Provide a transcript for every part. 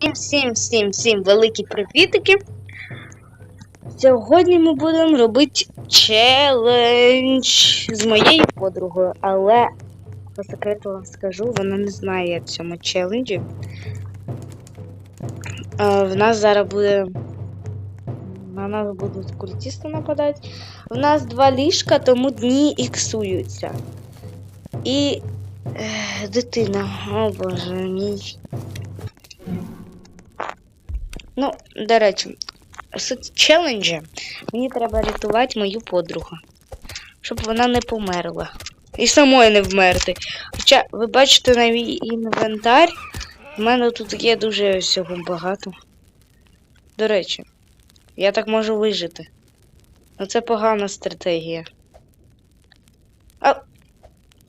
Всім, всім, всім, всім великі привітики. Сьогодні ми будемо робити челендж з моєю подругою, але по секрету вам скажу, вона не знає в цьому челенджі. Е, В нас зараз буде. На нас будуть культісти нападати. В нас два ліжка, тому дні іксуються. І. Е, дитина, о боже мій. Ну, до речі, суть челенджа мені треба рятувати мою подругу, щоб вона не померла. І самої не вмерти. Хоча, ви бачите на мій інвентар, в мене тут є дуже всього багато. До речі, я так можу вижити. Ну це погана стратегія. А,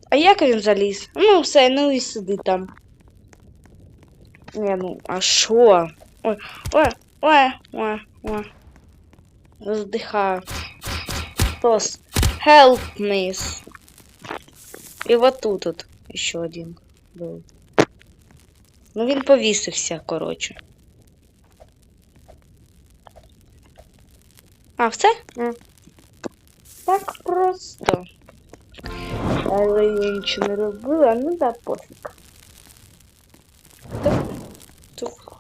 а як він заліз? Ну, все, ну і сиди там. Не, ну, а що? Ой, ой, ой, ой, ой. Вздыхаю. Тос. Help me. І вот тут от ще один був. Ну він повісився, коротше. А, все? А. Так просто. Але я нічого не робила, ну да, пофіг. Тук. Тук.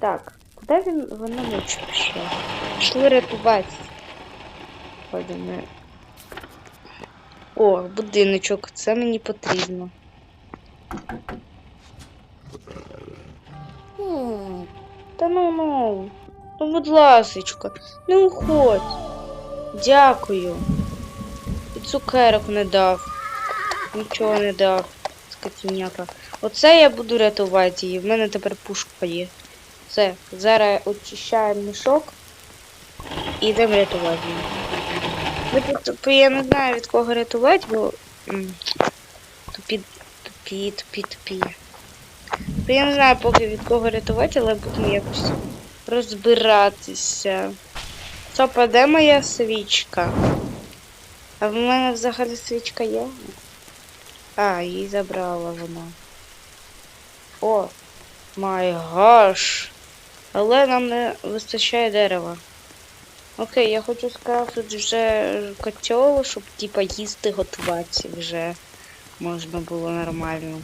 Так, куди він вона ночі пішла? Пішли рятувати. Ходимо. О, будиночок, це мені потрібно. М, Та ну ну. Ну, будь ласочка, не уходь. Дякую. І цукерок не дав. Нічого не дав. Скотіняка. Оце я буду рятувати її. В мене тепер пушка є. Все, зараз очищаємо мішок і йдемо рятувати. Тупо я не знаю від кого рятувати, бо тупі, тупі, тупі, тупі. Бо я не знаю поки від кого рятувати, але будемо якось розбиратися. Стоп, а де моя свічка? А в мене взагалі свічка є? А, її забрала вона. О, май гаш. Але нам не вистачає дерева. Окей, я хочу скрафтити вже котел, щоб типа їсти готувати вже можна було нормально.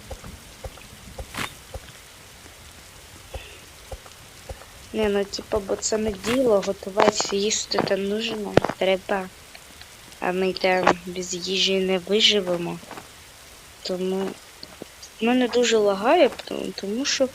Не, ну типа, бо це не діло, готувати їсти та нужно, треба. А ми там без їжі не виживемо. Тому мене дуже лагає, тому що